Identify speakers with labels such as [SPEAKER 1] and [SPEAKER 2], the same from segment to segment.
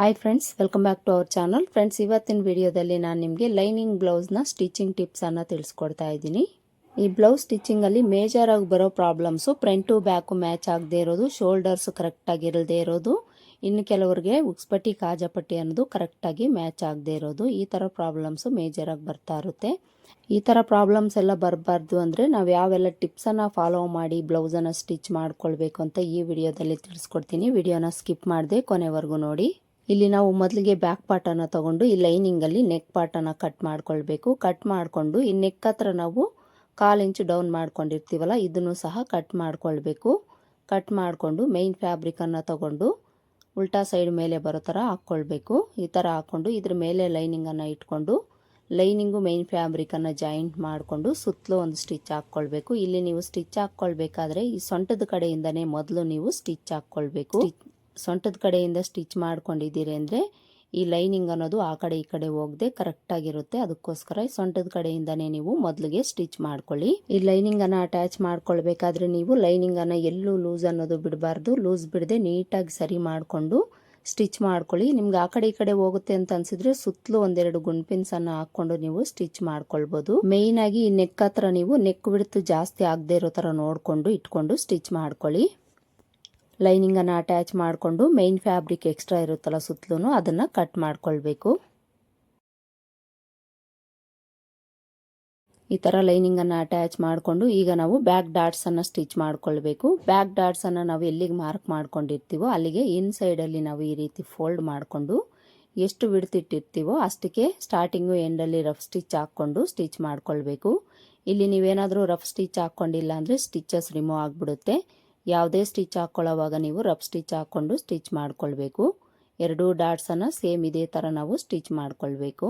[SPEAKER 1] Hi friends welcome back to our channel friends ಇವತ್ತಿನ ವಿಡಿಯೋದಲ್ಲಿ ನಾನು ನಿಮಗೆ ಲೈನಿಂಗ್ ಬ್ಲೌಸ್ನ ಸ್ಟಿಚಿಂಗ್ ಟಿಪ್ಸನ್ನು ತಿಳಿಸ್ಕೊಡ್ತಾ ಇದ್ದೀನಿ. ಈ ಬ್ಲೌಸ್ ಸ್ಟಿಚಿಂಗಲ್ಲಿ ಮೇಜರ್ ಆಗಿ ಬರೋ ಪ್ರಾಬ್ಲಮ್ಸು ಫ್ರಂಟು ಬ್ಯಾಕು ಮ್ಯಾಚ್ ಆಗದೆ ಇರೋದು ಶೋಲ್ಡರ್ಸ್ ಕರೆಕ್ಟಾಗಿ ಇರದೇ ಇರೋದು, ಇನ್ನು ಕೆಲವರಿಗೆ ಉಕ್ಸ್ಪಟ್ಟಿ, ಕಾಜಪಟ್ಟಿ ಅನ್ನೋದು ಕರೆಕ್ಟಾಗಿ ಮ್ಯಾಚ್ ಆಗದೆ ಇರೋದು, ಈ ಥರ ಪ್ರಾಬ್ಲಮ್ಸು ಮೇಜರಾಗಿ ಬರ್ತಾ ಇರುತ್ತೆ. ಈ ಥರ ಪ್ರಾಬ್ಲಮ್ಸ್ ಎಲ್ಲ ಬರಬಾರ್ದು ಅಂದರೆ ನಾವು ಯಾವೆಲ್ಲ ಟಿಪ್ಸನ್ನು ಫಾಲೋ ಮಾಡಿ ಬ್ಲೌಸನ್ನು ಸ್ಟಿಚ್ ಮಾಡ್ಕೊಳ್ಬೇಕು ಅಂತ ಈ ವಿಡಿಯೋದಲ್ಲಿ ತಿಳಿಸ್ಕೊಡ್ತೀನಿ. ವಿಡಿಯೋನ ಸ್ಕಿಪ್ ಮಾಡಿದೆ ಕೊನೆವರೆಗೂ ನೋಡಿ. ಇಲ್ಲಿ ನಾವು ಮೊದಲಿಗೆ ಬ್ಯಾಕ್ ಪಾರ್ಟನ್ನು ತಗೊಂಡು, ಈ ಲೈನಿಂಗಲ್ಲಿ ನೆಕ್ ಪಾರ್ಟನ್ನು ಕಟ್ ಮಾಡ್ಕೊಳ್ಬೇಕು. ಕಟ್ ಮಾಡಿಕೊಂಡು, ಈ ನೆಕ್ ಹತ್ರ ನಾವು ಕಾಲು ಇಂಚು ಡೌನ್ ಮಾಡ್ಕೊಂಡಿರ್ತೀವಲ್ಲ, ಇದನ್ನು ಸಹ ಕಟ್ ಮಾಡ್ಕೊಳ್ಬೇಕು. ಕಟ್ ಮಾಡಿಕೊಂಡು ಮೇಯ್ನ್ ಫ್ಯಾಬ್ರಿಕನ್ನು ತಗೊಂಡು ಉಲ್ಟಾ ಸೈಡ್ ಮೇಲೆ ಬರೋ ಥರ ಹಾಕ್ಕೊಳ್ಬೇಕು. ಈ ಥರ ಹಾಕ್ಕೊಂಡು, ಇದ್ರ ಮೇಲೆ ಲೈನಿಂಗನ್ನು ಇಟ್ಕೊಂಡು ಲೈನಿಂಗು ಮೇಯ್ನ್ ಫ್ಯಾಬ್ರಿಕನ್ನು ಜಾಯಿಂಟ್ ಮಾಡಿಕೊಂಡು ಸುತ್ತಲೂ ಒಂದು ಸ್ಟಿಚ್ ಹಾಕ್ಕೊಳ್ಬೇಕು. ಇಲ್ಲಿ ನೀವು ಸ್ಟಿಚ್ ಹಾಕ್ಕೊಳ್ಬೇಕಾದ್ರೆ ಈ ಸೊಂಟದ ಕಡೆಯಿಂದನೇ ಮೊದಲು ನೀವು ಸ್ಟಿಚ್ ಹಾಕ್ಕೊಳ್ಬೇಕು. ಸೊಂಟದ ಕಡೆಯಿಂದ ಸ್ಟಿಚ್ ಮಾಡ್ಕೊಂಡಿದ್ದೀರಿ ಅಂದರೆ ಈ ಲೈನಿಂಗ್ ಅನ್ನೋದು ಆ ಕಡೆ ಈ ಕಡೆ ಹೋಗದೆ ಕರೆಕ್ಟಾಗಿರುತ್ತೆ ಅದಕ್ಕೋಸ್ಕರ ಈ ಸೊಂಟದ ಕಡೆಯಿಂದನೇ ನೀವು ಮೊದಲಿಗೆ ಸ್ಟಿಚ್ ಮಾಡ್ಕೊಳ್ಳಿ. ಈ ಲೈನಿಂಗನ್ನು ಅಟ್ಯಾಚ್ ಮಾಡ್ಕೊಳ್ಬೇಕಾದ್ರೆ ನೀವು ಲೈನಿಂಗನ್ನು ಎಲ್ಲೂ ಲೂಸ್ ಅನ್ನೋದು ಬಿಡಬಾರ್ದು. ಲೂಸ್ ಬಿಡದೆ ನೀಟಾಗಿ ಸರಿ ಮಾಡಿಕೊಂಡು ಸ್ಟಿಚ್ ಮಾಡ್ಕೊಳ್ಳಿ. ನಿಮ್ಗೆ ಆ ಕಡೆ ಈ ಕಡೆ ಹೋಗುತ್ತೆ ಅಂತ ಅನ್ಸಿದ್ರೆ ಸುತ್ತಲೂ ಒಂದೆರಡು ಗುಂಡ್ಪಿನ್ಸ್ ಅನ್ನು ಹಾಕೊಂಡು ನೀವು ಸ್ಟಿಚ್ ಮಾಡ್ಕೊಳ್ಬಹುದು ಮೇಯ್ನ್ ಆಗಿ ಈ ನೆಕ್ ಹತ್ರ ನೀವು ನೆಕ್ ಬಿಡ್ತು ಜಾಸ್ತಿ ಆಗದೆ ಇರೋ ತರ ನೋಡ್ಕೊಂಡು ಇಟ್ಕೊಂಡು ಸ್ಟಿಚ್ ಮಾಡ್ಕೊಳ್ಳಿ. ಲೈನಿಂಗನ್ನು ಅಟ್ಯಾಚ್ ಮಾಡಿಕೊಂಡು ಮೈನ್ ಫ್ಯಾಬ್ರಿಕ್ ಎಕ್ಸ್ಟ್ರಾ ಇರುತ್ತಲ್ಲ ಸುತ್ತಲೂ ಅದನ್ನು ಕಟ್ ಮಾಡಿಕೊಳ್ಬೇಕು. ಈ ಥರ ಲೈನಿಂಗನ್ನು ಅಟ್ಯಾಚ್ ಮಾಡಿಕೊಂಡು ಈಗ ನಾವು ಬ್ಯಾಕ್ ಡಾಟ್ಸನ್ನು ಸ್ಟಿಚ್ ಮಾಡಿಕೊಳ್ಬೇಕು. ಬ್ಯಾಕ್ ಡಾಟ್ಸನ್ನು ನಾವು ಎಲ್ಲಿಗೆ ಮಾರ್ಕ್ ಮಾಡ್ಕೊಂಡಿರ್ತೀವೋ ಅಲ್ಲಿಗೆ ಇನ್ ಸೈಡಲ್ಲಿ ನಾವು ಈ ರೀತಿ ಫೋಲ್ಡ್ ಮಾಡಿಕೊಂಡು ಎಷ್ಟು ಬಿಡ್ತಿಟ್ಟಿರ್ತೀವೋ ಅಷ್ಟಕ್ಕೆ ಸ್ಟಾರ್ಟಿಂಗು ಎಂಡಲ್ಲಿ ರಫ್ ಸ್ಟಿಚ್ ಹಾಕ್ಕೊಂಡು ಸ್ಟಿಚ್ ಮಾಡಿಕೊಳ್ಬೇಕು. ಇಲ್ಲಿ ನೀವೇನಾದರೂ ರಫ್ ಸ್ಟಿಚ್ ಹಾಕ್ಕೊಂಡಿಲ್ಲ ಅಂದರೆ ಸ್ಟಿಚಸ್ ರಿಮೂವ್ ಆಗಿಬಿಡುತ್ತೆ. ಯಾವುದೇ ಸ್ಟಿಚ್ ಹಾಕ್ಕೊಳ್ಳೋವಾಗ ನೀವು ರಬ್ ಸ್ಟಿಚ್ ಹಾಕ್ಕೊಂಡು ಸ್ಟಿಚ್ ಮಾಡ್ಕೊಳ್ಬೇಕು. ಎರಡೂ ಡಾಟ್ಸನ್ನು ಸೇಮ್ ಇದೇ ಥರ ನಾವು ಸ್ಟಿಚ್ ಮಾಡ್ಕೊಳ್ಬೇಕು.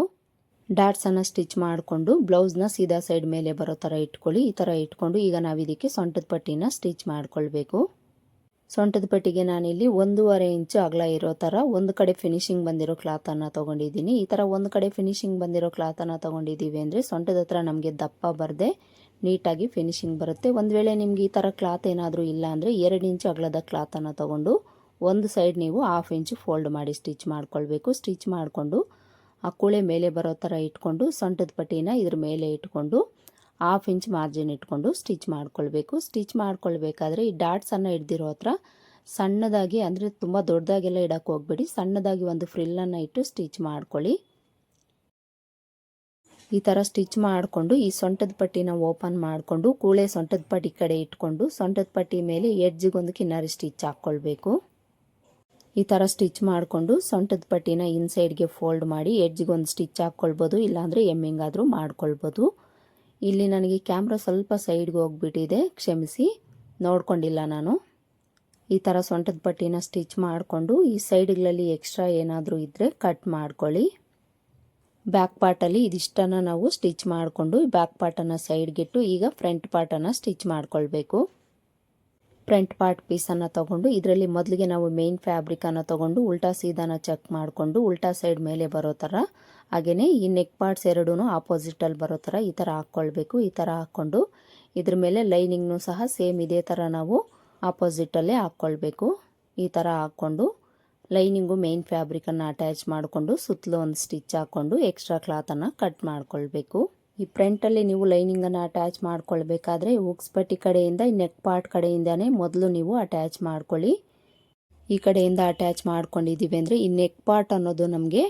[SPEAKER 1] ಡಾಟ್ಸನ್ನು ಸ್ಟಿಚ್ ಮಾಡಿಕೊಂಡು ಬ್ಲೌಸ್ನ ಸೀದಾ ಸೈಡ್ ಮೇಲೆ ಬರೋ ಥರ ಇಟ್ಕೊಳ್ಳಿ. ಈ ಥರ ಇಟ್ಕೊಂಡು ಈಗ ನಾವು ಇದಕ್ಕೆ ಸೊಂಟದ ಪಟ್ಟಿನ ಸ್ಟಿಚ್ ಮಾಡ್ಕೊಳ್ಬೇಕು. ಸೊಂಟದ ಪಟ್ಟಿಗೆ ನಾನಿಲ್ಲಿ ಒಂದೂವರೆ ಇಂಚು ಅಗಲ ಇರೋ ಥರ ಒಂದು ಕಡೆ ಫಿನಿಶಿಂಗ್ ಬಂದಿರೋ ಕ್ಲಾತನ್ನು ತೊಗೊಂಡಿದ್ದೀನಿ. ಈ ಥರ ಒಂದು ಕಡೆ ಫಿನಿಶಿಂಗ್ ಬಂದಿರೋ ಕ್ಲಾತನ್ನು ತೊಗೊಂಡಿದ್ದೀವಿ ಅಂದರೆ ಸೊಂಟದ ಹತ್ರ ನಮಗೆ ದಪ್ಪ ಬರದೆ ನೀಟಾಗಿ ಫಿನಿಶಿಂಗ್ ಬರುತ್ತೆ. ಒಂದು ವೇಳೆ ನಿಮ್ಗೆ ಈ ಥರ ಕ್ಲಾತ್ ಏನಾದರೂ ಇಲ್ಲ ಅಂದರೆ ಎರಡು ಇಂಚು ಅಗಲದ ಕ್ಲಾತನ್ನು ತೊಗೊಂಡು ಒಂದು ಸೈಡ್ ನೀವು ಹಾಫ್ ಇಂಚು ಫೋಲ್ಡ್ ಮಾಡಿ ಸ್ಟಿಚ್ ಮಾಡ್ಕೊಳ್ಬೇಕು. ಸ್ಟಿಚ್ ಮಾಡಿಕೊಂಡು ಆ ಕೂಳೆ ಮೇಲೆ ಬರೋ ಥರ ಇಟ್ಕೊಂಡು ಸೊಂಟದ ಪಟ್ಟಿನ ಇದ್ರ ಮೇಲೆ ಇಟ್ಕೊಂಡು ಹಾಫ್ ಇಂಚ್ ಮಾರ್ಜಿನ್ ಇಟ್ಕೊಂಡು ಸ್ಟಿಚ್ ಮಾಡ್ಕೊಳ್ಬೇಕು. ಸ್ಟಿಚ್ ಮಾಡ್ಕೊಳ್ಬೇಕಾದ್ರೆ ಈ ಡಾಟ್ಸನ್ನು ಹಿಡ್ದಿರೋ ಹತ್ರ ಸಣ್ಣದಾಗಿ ಅಂದರೆ ತುಂಬ ದೊಡ್ಡದಾಗೆಲ್ಲ ಇಡೋಕ್ಕೆ ಹೋಗ್ಬೇಡಿ. ಸಣ್ಣದಾಗಿ ಒಂದು ಫ್ರಿಲ್ಲನ್ನು ಇಟ್ಟು ಸ್ಟಿಚ್ ಮಾಡ್ಕೊಳ್ಳಿ. ಈ ಥರ ಸ್ಟಿಚ್ ಮಾಡಿಕೊಂಡು, ಈ ಸೊಂಟದ ಪಟ್ಟಿನ ಓಪನ್ ಮಾಡಿಕೊಂಡು, ಕೂಳೆ ಸೊಂಟದ ಪಟ್ಟಿ ಕಡೆ ಇಟ್ಕೊಂಡು, ಸೊಂಟದ ಪಟ್ಟಿ ಮೇಲೆ ಎಡ್ಜಿಗೊಂದು ಕಿನ್ನರಿ ಸ್ಟಿಚ್ ಹಾಕ್ಕೊಳ್ಬೇಕು ಈ ಥರ ಸ್ಟಿಚ್ ಮಾಡಿಕೊಂಡು, ಸೊಂಟದ ಪಟ್ಟಿನ ಇನ್ಸೈಡ್ಗೆ ಫೋಲ್ಡ್ ಮಾಡಿ ಎಡ್ಜಿಗೊಂದು ಸ್ಟಿಚ್ ಹಾಕ್ಕೊಳ್ಬೋದು ಇಲ್ಲಾಂದರೆ ಎಮ್ಮಿಂಗ್ ಆದರೂ ಮಾಡ್ಕೊಳ್ಬೋದು. ಇಲ್ಲಿ ನನಗೆ ಕ್ಯಾಮ್ರಾ ಸ್ವಲ್ಪ ಸೈಡ್ಗೆ ಹೋಗ್ಬಿಟ್ಟಿದೆ, ಕ್ಷಮಿಸಿ. ನೋಡ್ಕೊಂಡಿಲ್ಲ ನಾನು. ಈ ಥರ ಸೊಂಟದ ಪಟ್ಟಿನ ಸ್ಟಿಚ್ ಮಾಡಿಕೊಂಡು, ಈ ಸೈಡ್ಗಳಲ್ಲಿ ಎಕ್ಸ್ಟ್ರಾ ಏನಾದರೂ ಇದ್ದರೆ ಕಟ್ ಮಾಡ್ಕೊಳ್ಳಿ. ಬ್ಯಾಕ್ ಪಾರ್ಟಲ್ಲಿ ಇದಿಷ್ಟನ್ನು ನಾವು ಸ್ಟಿಚ್ ಮಾಡಿಕೊಂಡು ಬ್ಯಾಕ್ ಪಾರ್ಟನ್ನು ಸೈಡ್ಗಿಟ್ಟು ಈಗ ಫ್ರಂಟ್ ಪಾರ್ಟನ್ನು ಸ್ಟಿಚ್ ಮಾಡಿಕೊಳ್ಬೇಕು. ಫ್ರಂಟ್ ಪಾರ್ಟ್ ಪೀಸನ್ನು ತೊಗೊಂಡು ಇದರಲ್ಲಿ ಮೊದಲಿಗೆ ನಾವು ಮೇನ್ ಫ್ಯಾಬ್ರಿಕನ್ನು ತೊಗೊಂಡು ಉಲ್ಟಾ ಸೀದಾನ ಚೆಕ್ ಮಾಡಿಕೊಂಡು ಉಲ್ಟಾ ಸೈಡ್ ಮೇಲೆ ಬರೋ ಥರ ಹಾಗೆಯೇ ಈ ನೆಕ್ ಪಾರ್ಟ್ಸ್ ಎರಡೂ ಆಪೋಸಿಟಲ್ಲಿ ಬರೋ ಥರ ಈ ಥರ ಹಾಕ್ಕೊಳ್ಬೇಕು. ಈ ಥರ ಹಾಕ್ಕೊಂಡು ಇದ್ರ ಮೇಲೆ ಲೈನಿಂಗ್ನು ಸಹ ಸೇಮ್ ಇದೇ ಥರ ನಾವು ಆಪೋಸಿಟಲ್ಲೇ ಹಾಕ್ಕೊಳ್ಬೇಕು. ಈ ಥರ ಹಾಕ್ಕೊಂಡು ಲೈನಿಂಗು ಮೇನ್ ಫ್ಯಾಬ್ರಿಕನ್ನು ಅಟ್ಯಾಚ್ ಮಾಡಿಕೊಂಡು ಸುತ್ತಲೂ ಒಂದು ಸ್ಟಿಚ್ ಹಾಕ್ಕೊಂಡು ಎಕ್ಸ್ಟ್ರಾ ಕ್ಲಾತನ್ನು ಕಟ್ ಮಾಡಿಕೊಳ್ಬೇಕು. ಈ ಫ್ರಂಟಲ್ಲಿ ನೀವು ಲೈನಿಂಗನ್ನು ಅಟ್ಯಾಚ್ ಮಾಡ್ಕೊಳ್ಬೇಕಾದ್ರೆ ಉಕ್ಸ್ ಪಟ್ಟಿ ಕಡೆಯಿಂದ ಈ ನೆಕ್ ಪಾರ್ಟ್ ಕಡೆಯಿಂದನೇ ಮೊದಲು ನೀವು ಅಟ್ಯಾಚ್ ಮಾಡ್ಕೊಳ್ಳಿ. ಈ ಕಡೆಯಿಂದ ಅಟ್ಯಾಚ್ ಮಾಡ್ಕೊಂಡಿದ್ದೀವಿ ಅಂದರೆ ಈ ನೆಕ್ ಪಾರ್ಟ್ ಅನ್ನೋದು ನಮಗೆ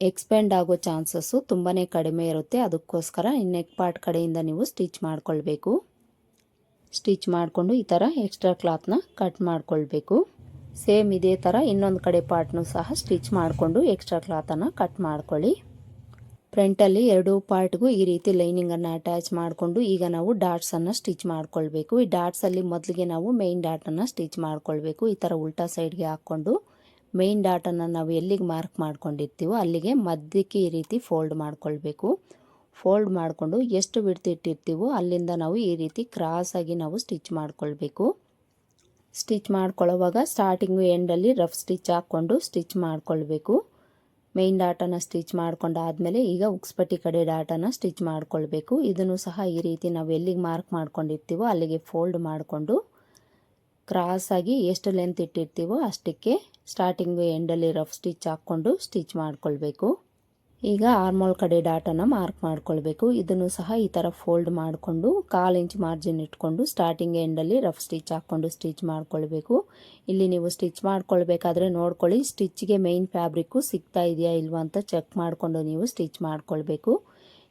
[SPEAKER 1] ಎಕ್ಸ್ಪೆಂಡ್ ಆಗೋ ಚಾನ್ಸಸ್ಸು ತುಂಬಾ ಕಡಿಮೆ ಇರುತ್ತೆ. ಅದಕ್ಕೋಸ್ಕರ ಈ ನೆಕ್ ಪಾರ್ಟ್ ಕಡೆಯಿಂದ ನೀವು ಸ್ಟಿಚ್ ಮಾಡ್ಕೊಳ್ಬೇಕು. ಸ್ಟಿಚ್ ಮಾಡಿಕೊಂಡು ಈ ಥರ ಎಕ್ಸ್ಟ್ರಾ ಕ್ಲಾತ್ನ ಕಟ್ ಮಾಡ್ಕೊಳ್ಬೇಕು. ಸೇಮ್ ಇದೇ ಥರ ಇನ್ನೊಂದು ಕಡೆ ಪಾರ್ಟ್ನು ಸಹ ಸ್ಟಿಚ್ ಮಾಡಿಕೊಂಡು ಎಕ್ಸ್ಟ್ರಾ ಕ್ಲಾತನ್ನು ಕಟ್ ಮಾಡ್ಕೊಳ್ಳಿ. ಫ್ರಂಟಲ್ಲಿ ಎರಡು ಪಾರ್ಟ್ಗೂ ಈ ರೀತಿ ಲೈನಿಂಗನ್ನು ಅಟ್ಯಾಚ್ ಮಾಡಿಕೊಂಡು ಈಗ ನಾವು ಡಾಟ್ಸನ್ನು ಸ್ಟಿಚ್ ಮಾಡ್ಕೊಳ್ಬೇಕು. ಈ ಡಾಟ್ಸಲ್ಲಿ ಮೊದಲಿಗೆ ನಾವು ಮೇಯ್ನ್ ಡಾಟನ್ನು ಸ್ಟಿಚ್ ಮಾಡ್ಕೊಳ್ಬೇಕು. ಈ ಥರ ಉಲ್ಟಾ ಸೈಡ್ಗೆ ಹಾಕ್ಕೊಂಡು ಮೇಯ್ನ್ ಡಾಟನ್ನು ನಾವು ಎಲ್ಲಿಗೆ ಮಾರ್ಕ್ ಮಾಡ್ಕೊಂಡಿರ್ತೀವೋ ಅಲ್ಲಿಗೆ ಮಧ್ಯಕ್ಕೆ ಈ ರೀತಿ ಫೋಲ್ಡ್ ಮಾಡ್ಕೊಳ್ಬೇಕು. ಫೋಲ್ಡ್ ಮಾಡಿಕೊಂಡು ಎಷ್ಟು ಬಿಡ್ತಿಟ್ಟಿರ್ತೀವೋ ಅಲ್ಲಿಂದ ನಾವು ಈ ರೀತಿ ಕ್ರಾಸಾಗಿ ನಾವು ಸ್ಟಿಚ್ ಮಾಡ್ಕೊಳ್ಬೇಕು. ಸ್ಟಿಚ್ ಮಾಡ್ಕೊಳ್ಳೋವಾಗ ಸ್ಟಾರ್ಟಿಂಗು ಎಂಡಲ್ಲಿ ರಫ್ ಸ್ಟಿಚ್ ಹಾಕ್ಕೊಂಡು ಸ್ಟಿಚ್ ಮಾಡಿಕೊಳ್ಬೇಕು. ಮೇನ್ ಡಾಟನ ಸ್ಟಿಚ್ ಮಾಡ್ಕೊಂಡಾದಮೇಲೆ ಈಗ ಉಕ್ಸ್ಪಟ್ಟಿ ಕಡೆ ಡಾಟನ ಸ್ಟಿಚ್ ಮಾಡಿಕೊಳ್ಬೇಕು. ಇದನ್ನು ಸಹ ಈ ರೀತಿ ನಾವು ಎಲ್ಲಿಗೆ ಮಾರ್ಕ್ ಮಾಡ್ಕೊಂಡಿರ್ತೀವೋ ಅಲ್ಲಿಗೆ ಫೋಲ್ಡ್ ಮಾಡಿಕೊಂಡು ಕ್ರಾಸಾಗಿ ಎಷ್ಟು ಲೆಂತ್ ಇಟ್ಟಿರ್ತೀವೋ ಅಷ್ಟಕ್ಕೆ ಸ್ಟಾರ್ಟಿಂಗು ಎಂಡಲ್ಲಿ ರಫ್ ಸ್ಟಿಚ್ ಹಾಕ್ಕೊಂಡು ಸ್ಟಿಚ್ ಮಾಡ್ಕೊಳ್ಬೇಕು. ಈಗ ಆರ್ಮೋಲ್ ಕಡೆ ಡಾಟನ್ನು ಮಾರ್ಕ್ ಮಾಡ್ಕೊಳ್ಬೇಕು. ಇದನ್ನು ಸಹ ಈ ಥರ ಫೋಲ್ಡ್ ಮಾಡಿಕೊಂಡು ಕಾಲು ಇಂಚ್ ಮಾರ್ಜಿನ್ ಇಟ್ಕೊಂಡು ಸ್ಟಾರ್ಟಿಂಗ್ ಎಂಡಲ್ಲಿ ರಫ್ ಸ್ಟಿಚ್ ಹಾಕ್ಕೊಂಡು ಸ್ಟಿಚ್ ಮಾಡ್ಕೊಳ್ಬೇಕು. ಇಲ್ಲಿ ನೀವು ಸ್ಟಿಚ್ ಮಾಡ್ಕೊಳ್ಬೇಕಾದ್ರೆ ನೋಡ್ಕೊಳ್ಳಿ, ಸ್ಟಿಚ್ಗೆ ಮೇಯ್ನ್ ಫ್ಯಾಬ್ರಿಕ್ಕು ಸಿಗ್ತಾ ಇದೆಯಾ ಇಲ್ವಾ ಅಂತ ಚೆಕ್ ಮಾಡಿಕೊಂಡು ನೀವು ಸ್ಟಿಚ್ ಮಾಡ್ಕೊಳ್ಬೇಕು.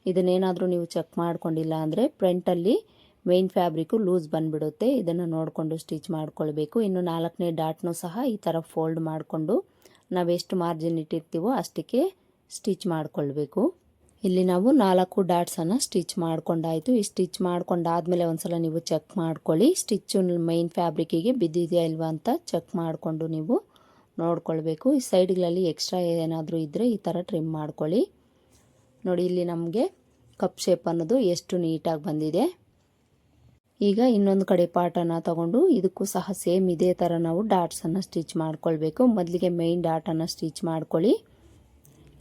[SPEAKER 1] ಇದನ್ನೇನಾದರೂ ನೀವು ಚೆಕ್ ಮಾಡ್ಕೊಂಡಿಲ್ಲ ಅಂದರೆ ಫ್ರಂಟಲ್ಲಿ ಮೇಯ್ನ್ ಫ್ಯಾಬ್ರಿಕ್ಕು ಲೂಸ್ ಬಂದುಬಿಡುತ್ತೆ. ಇದನ್ನು ನೋಡಿಕೊಂಡು ಸ್ಟಿಚ್ ಮಾಡ್ಕೊಳ್ಬೇಕು. ಇನ್ನು ನಾಲ್ಕನೇ ಡಾಟ್ನೂ ಸಹ ಈ ಥರ ಫೋಲ್ಡ್ ಮಾಡಿಕೊಂಡು ನಾವೆಷ್ಟು ಮಾರ್ಜಿನ್ ಇಟ್ಟಿರ್ತೀವೋ ಅಷ್ಟಕ್ಕೆ ಸ್ಟಿಚ್ ಮಾಡಿಕೊಳ್ಬೇಕು. ಇಲ್ಲಿ ನಾವು ನಾಲ್ಕು ಡಾಟ್ಸನ್ನು ಸ್ಟಿಚ್ ಮಾಡ್ಕೊಂಡಾಯಿತು. ಈ ಸ್ಟಿಚ್ ಮಾಡ್ಕೊಂಡಾದ್ಮೇಲೆ ಒಂದ್ಸಲ ನೀವು ಚೆಕ್ ಮಾಡ್ಕೊಳ್ಳಿ. ಸ್ಟಿಚ್ಚು ಮೈನ್ ಫ್ಯಾಬ್ರಿಕ್ಕಿಗೆ ಬಿದ್ದಿದೆಯಾ ಇಲ್ವಾ ಅಂತ ಚೆಕ್ ಮಾಡಿಕೊಂಡು ನೀವು ನೋಡ್ಕೊಳ್ಬೇಕು. ಈ ಸೈಡ್ಗಳಲ್ಲಿ ಎಕ್ಸ್ಟ್ರಾ ಏನಾದರೂ ಇದ್ದರೆ ಈ ಥರ ಟ್ರಿಮ್ ಮಾಡ್ಕೊಳ್ಳಿ. ನೋಡಿ, ಇಲ್ಲಿ ನಮಗೆ ಕಪ್ ಶೇಪ್ ಅನ್ನೋದು ಎಷ್ಟು ನೀಟಾಗಿ ಬಂದಿದೆ. ಈಗ ಇನ್ನೊಂದು ಕಡೆ ಪಾಟನ್ನು ತಗೊಂಡು ಇದಕ್ಕೂ ಸಹ ಸೇಮ್ ಇದೇ ಥರ ನಾವು ಡಾಟ್ಸನ್ನು ಸ್ಟಿಚ್ ಮಾಡ್ಕೊಳ್ಬೇಕು. ಮೊದಲಿಗೆ ಮೈನ್ ಡಾಟನ್ನು ಸ್ಟಿಚ್ ಮಾಡ್ಕೊಳ್ಳಿ.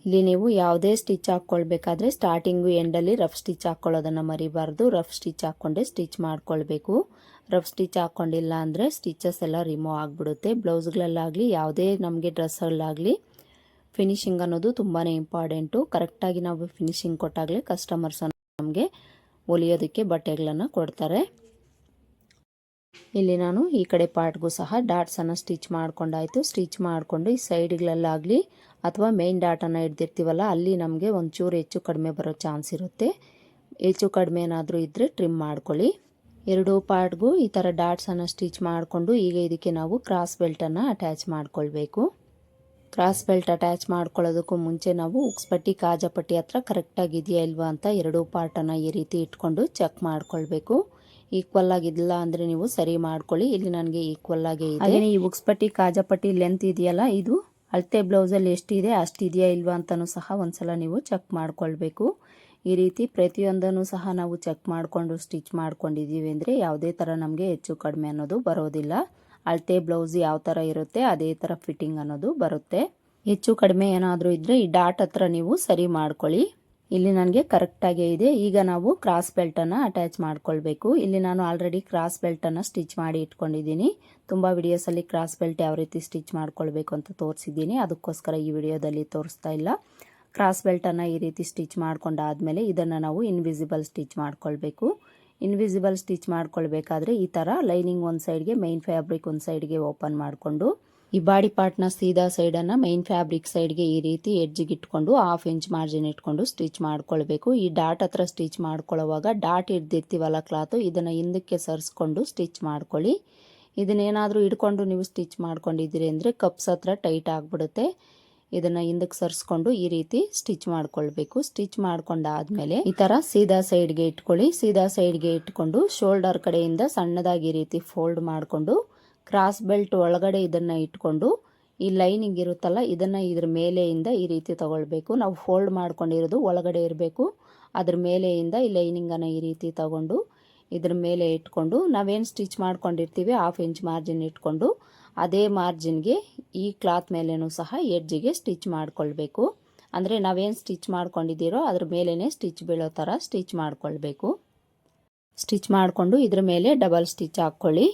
[SPEAKER 1] ಇಲ್ಲಿ ನೀವು ಯಾವುದೇ ಸ್ಟಿಚ್ ಹಾಕ್ಕೊಳ್ಬೇಕಾದ್ರೆ ಸ್ಟಾರ್ಟಿಂಗು ಎಂಡಲ್ಲಿ ರಫ್ ಸ್ಟಿಚ್ ಹಾಕ್ಕೊಳ್ಳೋದನ್ನು ಮರಿಬಾರ್ದು. ರಫ್ ಸ್ಟಿಚ್ ಹಾಕ್ಕೊಂಡೆ ಸ್ಟಿಚ್ ಮಾಡ್ಕೊಳ್ಬೇಕು. ರಫ್ ಸ್ಟಿಚ್ ಹಾಕ್ಕೊಂಡಿಲ್ಲ ಅಂದರೆ ಸ್ಟಿಚಸ್ ಎಲ್ಲ ರಿಮೂವ್ ಆಗಿಬಿಡುತ್ತೆ. ಬ್ಲೌಸ್ಗಳಲ್ಲಾಗಲಿ, ಯಾವುದೇ ನಮಗೆ ಡ್ರೆಸ್ಸಲ್ಲಾಗಲಿ ಫಿನಿಶಿಂಗ್ ಅನ್ನೋದು ತುಂಬಾ ಇಂಪಾರ್ಟೆಂಟು ಕರೆಕ್ಟಾಗಿ ನಾವು ಫಿನಿಶಿಂಗ್ ಕೊಟ್ಟಾಗಲೇ ಕಸ್ಟಮರ್ಸ್ ನಮಗೆ ಹೊಲಿಯೋದಕ್ಕೆ ಬಟ್ಟೆಗಳನ್ನು ಕೊಡ್ತಾರೆ. ಇಲ್ಲಿ ನಾನು ಈ ಕಡೆ ಪಾರ್ಟ್ಗೂ ಸಹ ಡಾಟ್ಸನ್ನು ಸ್ಟಿಚ್ ಮಾಡ್ಕೊಂಡಾಯಿತು. ಸ್ಟಿಚ್ ಮಾಡಿಕೊಂಡು ಈ ಸೈಡ್ಗಳಲ್ಲಾಗಲಿ ಅಥವಾ ಮೇಯ್ನ್ ಡಾಟನ್ನು ಹಿಡ್ದಿರ್ತೀವಲ್ಲ, ಅಲ್ಲಿ ನಮಗೆ ಒಂಚೂರು ಹೆಚ್ಚು ಕಡಿಮೆ ಬರೋ ಚಾನ್ಸ್ ಇರುತ್ತೆ. ಹೆಚ್ಚು ಕಡಿಮೆ ಏನಾದರೂ ಇದ್ದರೆ ಟ್ರಿಮ್ ಮಾಡ್ಕೊಳ್ಳಿ. ಎರಡೂ ಪಾರ್ಟ್ಗೂ ಈ ಥರ ಡಾಟ್ಸನ್ನು ಸ್ಟಿಚ್ ಮಾಡಿಕೊಂಡು ಈಗ ಇದಕ್ಕೆ ನಾವು ಕ್ರಾಸ್ ಬೆಲ್ಟನ್ನು ಅಟ್ಯಾಚ್ ಮಾಡ್ಕೊಳ್ಬೇಕು. ಕ್ರಾಸ್ ಬೆಲ್ಟ್ ಅಟ್ಯಾಚ್ ಮಾಡ್ಕೊಳ್ಳೋದಕ್ಕೂ ಮುಂಚೆ ನಾವು ಉಕ್ಸ್ಪಟ್ಟಿ ಕಾಜಪಟ್ಟಿ ಹತ್ರ ಕರೆಕ್ಟಾಗಿದೆಯಾ ಇಲ್ವಾ ಅಂತ ಎರಡೂ ಪಾರ್ಟನ್ನು ಈ ರೀತಿ ಇಟ್ಕೊಂಡು ಚೆಕ್ ಮಾಡ್ಕೊಳ್ಬೇಕು. ಈಕ್ವಲ್ ಆಗಿದ್ದಿಲ್ಲ ಅಂದರೆ ನೀವು ಸರಿ ಮಾಡ್ಕೊಳ್ಳಿ. ಇಲ್ಲಿ ನನಗೆ ಈಕ್ವಲ್ ಆಗಿ ಇದೆ. ಈ ಉಕ್ಸ್ಪಟ್ಟಿ ಕಾಜಪಟ್ಟಿ ಲೆಂತ್ ಇದೆಯಲ್ಲ, ಇದು ಅಳತೆ ಬ್ಲೌಸಲ್ಲಿ ಎಷ್ಟಿದೆ ಅಷ್ಟಿದೆಯಾ ಇಲ್ವಾ ಅಂತಲೂ ಸಹ ಒಂದ್ಸಲ ನೀವು ಚೆಕ್ ಮಾಡಿಕೊಳ್ಬೇಕು. ಈ ರೀತಿ ಪ್ರತಿಯೊಂದನ್ನು ಸಹ ನಾವು ಚೆಕ್ ಮಾಡಿಕೊಂಡು ಸ್ಟಿಚ್ ಮಾಡ್ಕೊಂಡಿದ್ದೀವಿ ಅಂದರೆ ಯಾವುದೇ ಥರ ನಮಗೆ ಹೆಚ್ಚು ಕಡಿಮೆ ಅನ್ನೋದು ಬರೋದಿಲ್ಲ. ಅಳತೆ ಬ್ಲೌಸ್ ಯಾವ ಥರ ಇರುತ್ತೆ ಅದೇ ಥರ ಫಿಟ್ಟಿಂಗ್ ಅನ್ನೋದು ಬರುತ್ತೆ. ಹೆಚ್ಚು ಕಡಿಮೆ ಏನಾದರೂ ಇದ್ದರೆ ಈ ಡಾಟ್ ಹತ್ರ ನೀವು ಸರಿ ಮಾಡ್ಕೊಳ್ಳಿ. ಇಲ್ಲಿ ನನಗೆ ಕರೆಕ್ಟಾಗೇ ಇದೆ. ಈಗ ನಾವು ಕ್ರಾಸ್ ಬೆಲ್ಟನ್ನು ಅಟ್ಯಾಚ್ ಮಾಡ್ಕೊಳ್ಬೇಕು. ಇಲ್ಲಿ ನಾನು ಆಲ್ರೆಡಿ ಕ್ರಾಸ್ ಬೆಲ್ಟನ್ನು ಸ್ಟಿಚ್ ಮಾಡಿ ಇಟ್ಕೊಂಡಿದ್ದೀನಿ. ತುಂಬ ವಿಡಿಯೋಸಲ್ಲಿ ಕ್ರಾಸ್ ಬೆಲ್ಟ್ ಯಾವ ರೀತಿ ಸ್ಟಿಚ್ ಮಾಡ್ಕೊಳ್ಬೇಕು ಅಂತ ತೋರಿಸಿದ್ದೀನಿ. ಅದಕ್ಕೋಸ್ಕರ ಈ ವಿಡಿಯೋದಲ್ಲಿ ತೋರಿಸ್ತಾ ಇಲ್ಲ. ಕ್ರಾಸ್ ಬೆಲ್ಟನ್ನು ಈ ರೀತಿ ಸ್ಟಿಚ್ ಮಾಡ್ಕೊಂಡಾದ್ಮೇಲೆ ಇದನ್ನು ನಾವು ಇನ್ವಿಸಿಬಲ್ ಸ್ಟಿಚ್ ಮಾಡ್ಕೊಳ್ಬೇಕು. ಇನ್ವಿಸಿಬಲ್ ಸ್ಟಿಚ್ ಮಾಡ್ಕೊಳ್ಬೇಕಾದ್ರೆ ಈ ಥರ ಲೈನಿಂಗ್ ಒಂದು ಸೈಡ್ಗೆ ಮೈನ್ ಫ್ಯಾಬ್ರಿಕ್ ಒಂದು ಸೈಡ್ಗೆ ಓಪನ್ ಮಾಡಿಕೊಂಡು ಈ ಬಾಡಿ ಪಾರ್ಟ್ನ ಸೀದಾ ಸೈಡನ್ನು ಮೈನ್ ಫ್ಯಾಬ್ರಿಕ್ ಸೈಡ್ಗೆ ಈ ರೀತಿ ಎಡ್ಜಿಗೆ ಇಟ್ಕೊಂಡು ಹಾಫ್ ಇಂಚ್ ಮಾರ್ಜಿನ್ ಇಟ್ಕೊಂಡು ಸ್ಟಿಚ್ ಮಾಡ್ಕೊಳ್ಬೇಕು. ಈ ಡಾಟ್ ಹತ್ರ ಸ್ಟಿಚ್ ಮಾಡ್ಕೊಳ್ಳುವಾಗ ಡಾಟ್ ಹಿಡ್ದಿರ್ತೀವಲ್ಲ ಕ್ಲಾತು ಇದನ್ನು ಹಿಂದಕ್ಕೆ ಸರಿಸ್ಕೊಂಡು ಸ್ಟಿಚ್ ಮಾಡ್ಕೊಳ್ಳಿ. ಇದನ್ನೇನಾದರೂ ಹಿಡ್ಕೊಂಡು ನೀವು ಸ್ಟಿಚ್ ಮಾಡ್ಕೊಂಡಿದ್ದೀರಿ ಅಂದರೆ ಕಪ್ಸ್ ಹತ್ರ ಟೈಟ್ ಆಗಿಬಿಡುತ್ತೆ. ಇದನ್ನು ಹಿಂದಕ್ಕೆ ಸರಿಸ್ಕೊಂಡು ಈ ರೀತಿ ಸ್ಟಿಚ್ ಮಾಡ್ಕೊಳ್ಬೇಕು. ಸ್ಟಿಚ್ ಮಾಡ್ಕೊಂಡಾದ್ಮೇಲೆ ಈ ಥರ ಸೀದಾ ಸೈಡ್ಗೆ ಇಟ್ಕೊಳ್ಳಿ. ಸೀದಾ ಸೈಡ್ಗೆ ಇಟ್ಕೊಂಡು ಶೋಲ್ಡರ್ ಕಡೆಯಿಂದ ಸಣ್ಣದಾಗಿ ಈ ರೀತಿ ಫೋಲ್ಡ್ ಮಾಡಿಕೊಂಡು ಕ್ರಾಸ್ ಬೆಲ್ಟ್ ಒಳಗಡೆ ಇದನ್ನು ಇಟ್ಕೊಂಡು ಈ ಲೈನಿಂಗ್ ಇರುತ್ತಲ್ಲ, ಇದನ್ನು ಇದ್ರ ಮೇಲೆಯಿಂದ ಈ ರೀತಿ ತಗೊಳ್ಬೇಕು. ನಾವು ಫೋಲ್ಡ್ ಮಾಡ್ಕೊಂಡಿರೋದು ಒಳಗಡೆ ಇರಬೇಕು. ಅದ್ರ ಮೇಲೆಯಿಂದ ಈ ಲೈನಿಂಗನ್ನು ಈ ರೀತಿ ತಗೊಂಡು ಇದ್ರ ಮೇಲೆ ಇಟ್ಕೊಂಡು ನಾವೇನು ಸ್ಟಿಚ್ ಮಾಡ್ಕೊಂಡಿರ್ತೀವಿ ಹಾಫ್ ಇಂಚ್ ಮಾರ್ಜಿನ್ ಇಟ್ಕೊಂಡು ಅದೇ ಮಾರ್ಜಿನ್ಗೆ ಈ ಕ್ಲಾತ್ ಮೇಲೇನೂ ಸಹ ಎಡ್ಜಿಗೆ ಸ್ಟಿಚ್ ಮಾಡ್ಕೊಳ್ಬೇಕು. ಅಂದರೆ ನಾವೇನು ಸ್ಟಿಚ್ ಮಾಡ್ಕೊಂಡಿದ್ದೀರೋ ಅದ್ರ ಮೇಲೇ ಸ್ಟಿಚ್ ಬೀಳೋ ಥರ ಸ್ಟಿಚ್ ಮಾಡ್ಕೊಳ್ಬೇಕು. ಸ್ಟಿಚ್ ಮಾಡಿಕೊಂಡು ಇದ್ರ ಮೇಲೆ ಡಬಲ್ ಸ್ಟಿಚ್ ಹಾಕ್ಕೊಳ್ಳಿ.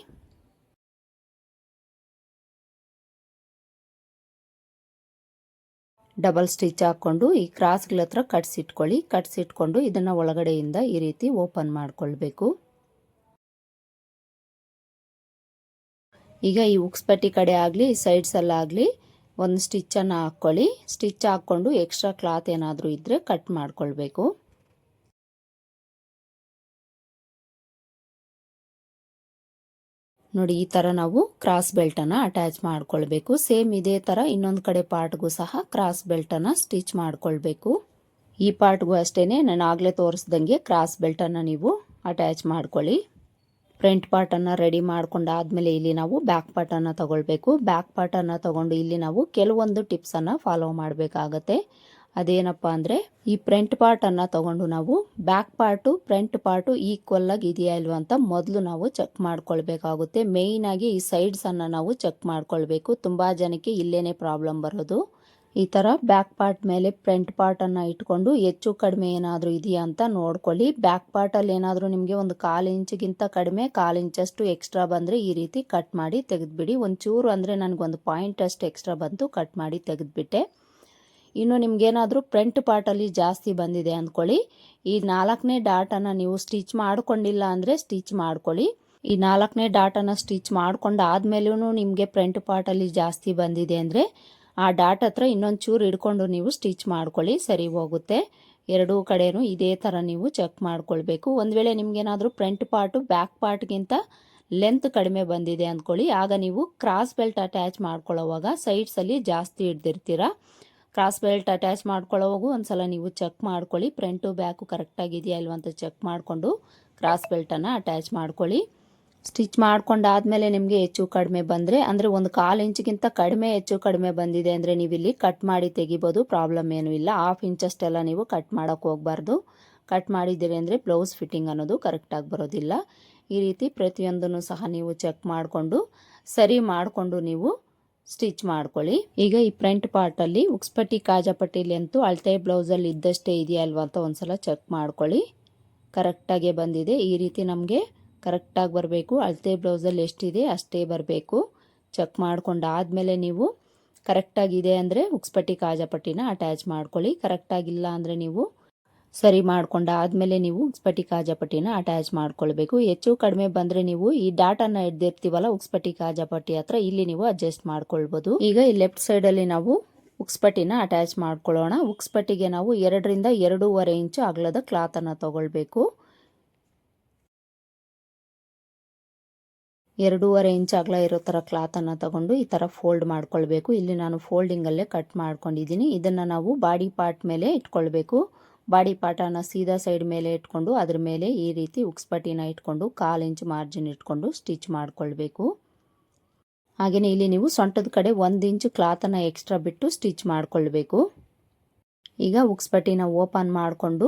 [SPEAKER 1] ಡಬಲ್ ಸ್ಟಿಚ್ ಹಾಕ್ಕೊಂಡು ಈ ಕ್ರಾಸ್ಗಳ ಹತ್ರ ಕಟ್ಸಿಟ್ಕೊಳ್ಳಿ ಕಟ್ಸಿಟ್ಕೊಂಡು ಇದನ್ನು ಒಳಗಡೆಯಿಂದ ಈ ರೀತಿ ಓಪನ್ ಮಾಡಿಕೊಳ್ಬೇಕು. ಈಗ ಈ ಉಕ್ಸ್ಪಟ್ಟಿ ಕಡೆ ಆಗಲಿ ಸೈಡ್ಸಲ್ಲಾಗಲಿ ಒಂದು ಸ್ಟಿಚ್ಚನ್ನು ಹಾಕ್ಕೊಳ್ಳಿ. ಸ್ಟಿಚ್ ಹಾಕ್ಕೊಂಡು ಎಕ್ಸ್ಟ್ರಾ ಕ್ಲಾತ್ ಏನಾದರೂ ಇದ್ದರೆ ಕಟ್ ಮಾಡ್ಕೊಳ್ಬೇಕು. ನೋಡಿ, ಈ ಥರ ನಾವು ಕ್ರಾಸ್ ಬೆಲ್ಟನ್ನು ಅಟ್ಯಾಚ್ ಮಾಡ್ಕೊಳ್ಬೇಕು. ಸೇಮ್ ಇದೇ ಥರ ಇನ್ನೊಂದು ಕಡೆ ಪಾರ್ಟ್ಗೂ ಸಹ ಕ್ರಾಸ್ ಬೆಲ್ಟನ್ನು ಸ್ಟಿಚ್ ಮಾಡ್ಕೊಳ್ಬೇಕು. ಈ ಪಾರ್ಟ್ಗೂ ಅಷ್ಟೇ ನಾನು ಆಗಲೇ ತೋರಿಸ್ದಂಗೆ ಕ್ರಾಸ್ ಬೆಲ್ಟನ್ನು ನೀವು ಅಟ್ಯಾಚ್ ಮಾಡ್ಕೊಳ್ಳಿ. ಫ್ರಂಟ್ ಪಾರ್ಟನ್ನು ರೆಡಿ ಮಾಡ್ಕೊಂಡಾದಮೇಲೆ ಇಲ್ಲಿ ನಾವು ಬ್ಯಾಕ್ ಪಾರ್ಟನ್ನು ತಗೊಳ್ಬೇಕು. ಬ್ಯಾಕ್ ಪಾರ್ಟನ್ನು ತಗೊಂಡು ಇಲ್ಲಿ ನಾವು ಕೆಲವೊಂದು ಟಿಪ್ಸನ್ನು ಫಾಲೋ ಮಾಡಬೇಕಾಗತ್ತೆ. ಅದೇನಪ್ಪ ಅಂದರೆ ಈ ಫ್ರಂಟ್ ಪಾರ್ಟನ್ನು ತಗೊಂಡು ನಾವು back part front part equal ಆಗಿ ಇದೆಯಾ ಇಲ್ವಾ ಅಂತ ಮೊದಲು ನಾವು ಚೆಕ್ ಮಾಡ್ಕೊಳ್ಬೇಕಾಗುತ್ತೆ. ಮೇಯ್ನಾಗಿ ಈ ಸೈಡ್ಸನ್ನು ನಾವು ಚೆಕ್ ಮಾಡ್ಕೊಳ್ಬೇಕು. ತುಂಬ ಜನಕ್ಕೆ ಇಲ್ಲೇನೆ ಪ್ರಾಬ್ಲಮ್ ಬರೋದು. ಈ ಥರ ಬ್ಯಾಕ್ ಪಾರ್ಟ್ ಮೇಲೆ ಫ್ರಂಟ್ ಪಾರ್ಟನ್ನು ಇಟ್ಕೊಂಡು ಹೆಚ್ಚು ಕಡಿಮೆ ಏನಾದರೂ ಇದೆಯಾ ಅಂತ ನೋಡ್ಕೊಳ್ಳಿ. ಬ್ಯಾಕ್ ಪಾರ್ಟಲ್ಲಿ ಏನಾದರೂ ನಿಮಗೆ ಒಂದು ಕಾಲು ಇಂಚಿಗಿಂತ ಕಡಿಮೆ, ಕಾಲು ಇಂಚಷ್ಟು ಎಕ್ಸ್ಟ್ರಾ ಬಂದರೆ ಈ ರೀತಿ ಕಟ್ ಮಾಡಿ ತೆಗೆದುಬಿಡಿ. ಒಂಚೂರು ಅಂದರೆ ನನಗೊಂದು ಪಾಯಿಂಟ್ ಅಷ್ಟು ಎಕ್ಸ್ಟ್ರಾ ಬಂತು ಕಟ್ ಮಾಡಿ ತೆಗೆದುಬಿಟ್ಟೆ. ಇನ್ನು ನಿಮ್ಗೇನಾದರೂ ಫ್ರಂಟ್ ಪಾರ್ಟಲ್ಲಿ ಜಾಸ್ತಿ ಬಂದಿದೆ ಅಂದ್ಕೊಳ್ಳಿ. ಈ ನಾಲ್ಕನೇ ಡಾಟನ್ನು ನೀವು ಸ್ಟಿಚ್ ಮಾಡ್ಕೊಂಡಿಲ್ಲ ಅಂದರೆ ಸ್ಟಿಚ್ ಮಾಡ್ಕೊಳ್ಳಿ. ಈ ನಾಲ್ಕನೇ ಡಾಟನ್ನು ಸ್ಟಿಚ್ ಮಾಡ್ಕೊಂಡು ಆದಮೇಲೂ ನಿಮಗೆ ಫ್ರಂಟ್ ಪಾರ್ಟಲ್ಲಿ ಜಾಸ್ತಿ ಬಂದಿದೆ ಅಂದರೆ ಆ ಡಾಟ್ ಹತ್ರ ಇನ್ನೊಂದು ಚೂರು ಹಿಡ್ಕೊಂಡು ನೀವು ಸ್ಟಿಚ್ ಮಾಡ್ಕೊಳ್ಳಿ, ಸರಿ ಹೋಗುತ್ತೆ. ಎರಡೂ ಕಡೆನೂ ಇದೇ ಥರ ನೀವು ಚೆಕ್ ಮಾಡ್ಕೊಳ್ಬೇಕು. ಒಂದು ವೇಳೆ ನಿಮಗೇನಾದರೂ ಫ್ರಂಟ್ ಪಾರ್ಟು ಬ್ಯಾಕ್ ಪಾರ್ಟ್ಗಿಂತ ಲೆಂತ್ ಕಡಿಮೆ ಬಂದಿದೆ ಅಂದ್ಕೊಳ್ಳಿ. ಆಗ ನೀವು ಕ್ರಾಸ್ ಬೆಲ್ಟ್ ಅಟ್ಯಾಚ್ ಮಾಡ್ಕೊಳ್ಳೋವಾಗ ಸೈಡ್ಸಲ್ಲಿ ಜಾಸ್ತಿ ಹಿಡ್ದಿರ್ತೀರ. ಕ್ರಾಸ್ ಬೆಲ್ಟ್ ಅಟ್ಯಾಚ್ ಮಾಡ್ಕೊಳ್ಳೋವಾಗೂ ಒಂದು ಸಲ ನೀವು ಚೆಕ್ ಮಾಡ್ಕೊಳ್ಳಿ. ಫ್ರಂಟು ಬ್ಯಾಕು ಕರೆಕ್ಟಾಗಿದೆಯಾ ಇಲ್ವ ಅಂತ ಚೆಕ್ ಮಾಡಿಕೊಂಡು ಕ್ರಾಸ್ ಬೆಲ್ಟನ್ನು ಅಟ್ಯಾಚ್ ಮಾಡ್ಕೊಳ್ಳಿ. ಸ್ಟಿಚ್ ಮಾಡ್ಕೊಂಡಾದ್ಮೇಲೆ ನಿಮಗೆ ಹೆಚ್ಚು ಕಡಿಮೆ ಬಂದರೆ, ಅಂದರೆ ಒಂದು ಕಾಲು ಇಂಚಿಗಿಂತ ಕಡಿಮೆ ಹೆಚ್ಚು ಕಡಿಮೆ ಬಂದಿದೆ ಅಂದರೆ ನೀವು ಇಲ್ಲಿ ಕಟ್ ಮಾಡಿ ತೆಗಿಬೋದು. ಪ್ರಾಬ್ಲಮ್ ಏನೂ ಇಲ್ಲ. ಹಾಫ್ ಇಂಚಷ್ಟೆಲ್ಲ ನೀವು ಕಟ್ ಮಾಡೋಕ್ಕೆ ಹೋಗಬಾರ್ದು. ಕಟ್ ಮಾಡಿದ್ದೀರಿ ಅಂದರೆ ಬ್ಲೌಸ್ ಫಿಟ್ಟಿಂಗ್ ಅನ್ನೋದು ಕರೆಕ್ಟಾಗಿ ಬರೋದಿಲ್ಲ. ಈ ರೀತಿ ಪ್ರತಿಯೊಂದನ್ನು ಸಹ ನೀವು ಚೆಕ್ ಮಾಡಿಕೊಂಡು, ಸರಿ ಮಾಡಿಕೊಂಡು ನೀವು ಸ್ಟಿಚ್ ಮಾಡ್ಕೊಳ್ಳಿ. ಈಗ ಈ ಫ್ರಂಟ್ ಪಾರ್ಟಲ್ಲಿ ಉಕ್ಸ್ಪಟ್ಟಿ ಕಾಜಾಪಟ್ಟಿ ಅಂತೂ ಅಳತೆ ಬ್ಲೌಸಲ್ಲಿ ಇದ್ದಷ್ಟೇ ಇದೆಯಾ ಅಲ್ವಾ ಅಂತ ಒಂದ್ಸಲ ಚೆಕ್ ಮಾಡ್ಕೊಳ್ಳಿ. ಕರೆಕ್ಟಾಗೆ ಬಂದಿದೆ. ಈ ರೀತಿ ನಮಗೆ ಕರೆಕ್ಟಾಗಿ ಬರಬೇಕು. ಅಳತೆ ಬ್ಲೌಸಲ್ಲಿ ಎಷ್ಟಿದೆ ಅಷ್ಟೇ ಬರಬೇಕು. ಚೆಕ್ ಮಾಡ್ಕೊಂಡು ಆದಮೇಲೆ ನೀವು ಕರೆಕ್ಟಾಗಿದೆ ಅಂದರೆ ಉಕ್ಸ್ಪಟ್ಟಿ ಕಾಜಾಪಟ್ಟಿನ ಅಟ್ಯಾಚ್ ಮಾಡ್ಕೊಳ್ಳಿ. ಕರೆಕ್ಟಾಗಿಲ್ಲ ಅಂದರೆ ನೀವು ಸರಿ ಮಾಡಿಕೊಂಡ ಆದಮೇಲೆ ನೀವು ಕಾಜಾಪಟ್ಟಿನ ಅಟ್ಯಾಚ್ ಮಾಡ್ಕೊಳ್ಬೇಕು. ಹೆಚ್ಚು ಕಡಿಮೆ ಬಂದರೆ ನೀವು ಈ ಡಾಟನ್ನು ಹಿಡ್ದಿರ್ತೀವಲ್ಲ ಉಕ್ಸ್ಪಟ್ಟಿ ಕಾಜಾಪಟ್ಟಿ ಹತ್ರ ಇಲ್ಲಿ ನೀವು ಅಡ್ಜಸ್ಟ್ ಮಾಡ್ಕೊಳ್ಬೋದು. ಈಗ ಈ ಲೆಫ್ಟ್ ಸೈಡಲ್ಲಿ ನಾವು ಉಕ್ಸ್ಪಟ್ಟಿನ ಅಟ್ಯಾಚ್ ಮಾಡ್ಕೊಳ್ಳೋಣ. ಉಕ್ಸ್ಪಟ್ಟಿಗೆ ನಾವು ಎರಡರಿಂದ ಎರಡೂವರೆ ಇಂಚು ಅಗಲದ ಕ್ಲಾತನ್ನು ತಗೊಳ್ಬೇಕು. ಎರಡೂವರೆ ಇಂಚ್ ಅಗಲ ಇರೋ ಥರ ಕ್ಲಾತನ್ನು ತಗೊಂಡು ಈ ಥರ ಫೋಲ್ಡ್ ಮಾಡ್ಕೊಳ್ಬೇಕು. ಇಲ್ಲಿ ನಾನು ಫೋಲ್ಡಿಂಗಲ್ಲೇ ಕಟ್ ಮಾಡ್ಕೊಂಡಿದ್ದೀನಿ. ಇದನ್ನು ನಾವು ಬಾಡಿ ಪಾರ್ಟ್ ಮೇಲೆ ಇಟ್ಕೊಳ್ಬೇಕು. ಬಾಡಿ ಪಾಟನ ಸೀದಾ ಸೈಡ್ ಮೇಲೆ ಇಟ್ಕೊಂಡು ಅದ್ರ ಮೇಲೆ ಈ ರೀತಿ ಉಕ್ಸ್ಪಟ್ಟಿನ ಇಟ್ಕೊಂಡು ಕಾಲು ಇಂಚ್ ಮಾರ್ಜಿನ್ ಇಟ್ಕೊಂಡು ಸ್ಟಿಚ್ ಮಾಡ್ಕೊಳ್ಬೇಕು. ಹಾಗೆಯೇ ಇಲ್ಲಿ ನೀವು ಸೊಂಟದ ಕಡೆ ಒಂದು ಇಂಚು ಕ್ಲಾತನ್ನು ಎಕ್ಸ್ಟ್ರಾ ಬಿಟ್ಟು ಸ್ಟಿಚ್ ಮಾಡಿಕೊಳ್ಬೇಕು. ಈಗ ಉಕ್ಸ್ಪಟ್ಟಿನ ಓಪನ್ ಮಾಡಿಕೊಂಡು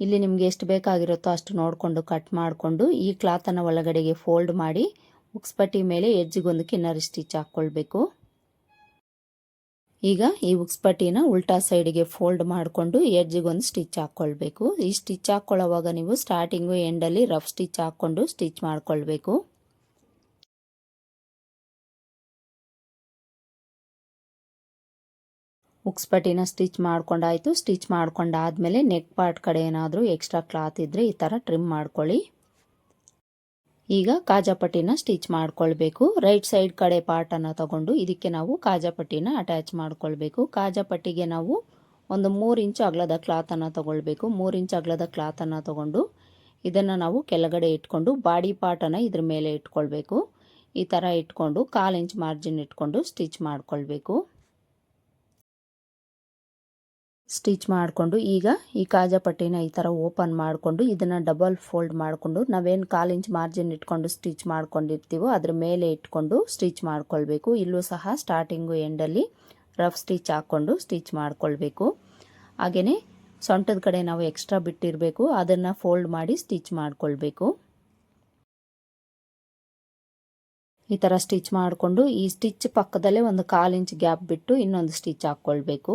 [SPEAKER 1] ಇಲ್ಲಿ ನಿಮಗೆ ಎಷ್ಟು ಬೇಕಾಗಿರುತ್ತೋ ಅಷ್ಟು ನೋಡಿಕೊಂಡು ಕಟ್ ಮಾಡಿಕೊಂಡು ಈ ಕ್ಲಾತನ್ನು ಒಳಗಡೆಗೆ ಫೋಲ್ಡ್ ಮಾಡಿ ಉಕ್ಸ್ಪಟ್ಟಿ ಮೇಲೆ ಎಜ್ಜಿಗೊಂದು ಕಿನ್ನರಿ ಸ್ಟಿಚ್ ಹಾಕ್ಕೊಳ್ಬೇಕು. ಈಗ ಈ ಉಕ್ಸ್ಪಟ್ಟಿನ ಉಲ್ಟಾ ಸೈಡಿಗೆ ಫೋಲ್ಡ್ ಮಾಡಿಕೊಂಡು ಎಡ್ಜಿಗೊಂದು ಸ್ಟಿಚ್ ಹಾಕ್ಕೊಳ್ಬೇಕು. ಈ ಸ್ಟಿಚ್ ಹಾಕ್ಕೊಳ್ಳೋವಾಗ ನೀವು ಸ್ಟಾರ್ಟಿಂಗು ಎಂಡಲ್ಲಿ ರಫ್ ಸ್ಟಿಚ್ ಹಾಕ್ಕೊಂಡು ಸ್ಟಿಚ್ ಮಾಡ್ಕೊಳ್ಬೇಕು. ಉಕ್ಸ್ಪಟ್ಟಿನ ಸ್ಟಿಚ್ ಮಾಡ್ಕೊಂಡಾಯಿತು. ಸ್ಟಿಚ್ ಮಾಡ್ಕೊಂಡಾದ್ಮೇಲೆ ನೆಕ್ ಪಾರ್ಟ್ ಕಡೆ ಏನಾದರೂ ಎಕ್ಸ್ಟ್ರಾ ಕ್ಲಾತ್ ಇದ್ದರೆ ಈ ಥರ ಟ್ರಿಮ್ ಮಾಡ್ಕೊಳ್ಳಿ. ಈಗ ಕಾಜಾಪಟ್ಟಿನ ಸ್ಟಿಚ್ ಮಾಡ್ಕೊಳ್ಬೇಕು. ರೈಟ್ ಸೈಡ್ ಕಡೆ ಪಾರ್ಟನ್ನು ತಗೊಂಡು ಇದಕ್ಕೆ ನಾವು ಕಾಜಾಪಟ್ಟಿನ ಅಟ್ಯಾಚ್ ಮಾಡ್ಕೊಳ್ಬೇಕು. ಕಾಜಾಪಟ್ಟಿಗೆ ನಾವು ಒಂದು ಮೂರು ಇಂಚು ಅಗಲದ ಕ್ಲಾತನ್ನು ತಗೊಳ್ಬೇಕು. ಮೂರು ಇಂಚು ಅಗಲದ ಕ್ಲಾತನ್ನು ತಗೊಂಡು ಇದನ್ನು ನಾವು ಕೆಳಗಡೆ ಇಟ್ಕೊಂಡು ಬಾಡಿ ಪಾರ್ಟನ್ನು ಇದ್ರ ಮೇಲೆ ಇಟ್ಕೊಳ್ಬೇಕು. ಈ ಥರ ಇಟ್ಕೊಂಡು ಕಾಲು ಇಂಚ್ ಮಾರ್ಜಿನ್ ಇಟ್ಕೊಂಡು ಸ್ಟಿಚ್ ಮಾಡ್ಕೊಳ್ಬೇಕು. ಸ್ಟಿಚ್ ಮಾಡಿಕೊಂಡು ಈಗ ಈ ಕಾಜಾ ಪಟ್ಟಿನ ಈ ಥರ ಓಪನ್ ಮಾಡಿಕೊಂಡು ಇದನ್ನು ಡಬಲ್ ಫೋಲ್ಡ್ ಮಾಡಿಕೊಂಡು ನಾವೇನು ಕಾಲು ಇಂಚ್ ಮಾರ್ಜಿನ್ ಇಟ್ಕೊಂಡು ಸ್ಟಿಚ್ ಮಾಡ್ಕೊಂಡಿರ್ತೀವೋ ಅದ್ರ ಮೇಲೆ ಇಟ್ಕೊಂಡು ಸ್ಟಿಚ್ ಮಾಡ್ಕೊಳ್ಬೇಕು. ಇಲ್ಲೂ ಸಹ ಸ್ಟಾರ್ಟಿಂಗು ಎಂಡಲ್ಲಿ ರಫ್ ಸ್ಟಿಚ್ ಹಾಕ್ಕೊಂಡು ಸ್ಟಿಚ್ ಮಾಡ್ಕೊಳ್ಬೇಕು. ಹಾಗೆಯೇ ಸೊಂಟದ ಕಡೆ ನಾವು ಎಕ್ಸ್ಟ್ರಾ ಬಿಟ್ಟಿರಬೇಕು. ಅದನ್ನು ಫೋಲ್ಡ್ ಮಾಡಿ ಸ್ಟಿಚ್ ಮಾಡ್ಕೊಳ್ಬೇಕು. ಈ ಥರ ಸ್ಟಿಚ್ ಮಾಡಿಕೊಂಡು ಈ ಸ್ಟಿಚ್ ಪಕ್ಕದಲ್ಲೇ ಒಂದು ಕಾಲು ಇಂಚ್ ಗ್ಯಾಪ್ ಬಿಟ್ಟು ಇನ್ನೊಂದು ಸ್ಟಿಚ್ ಹಾಕ್ಕೊಳ್ಬೇಕು.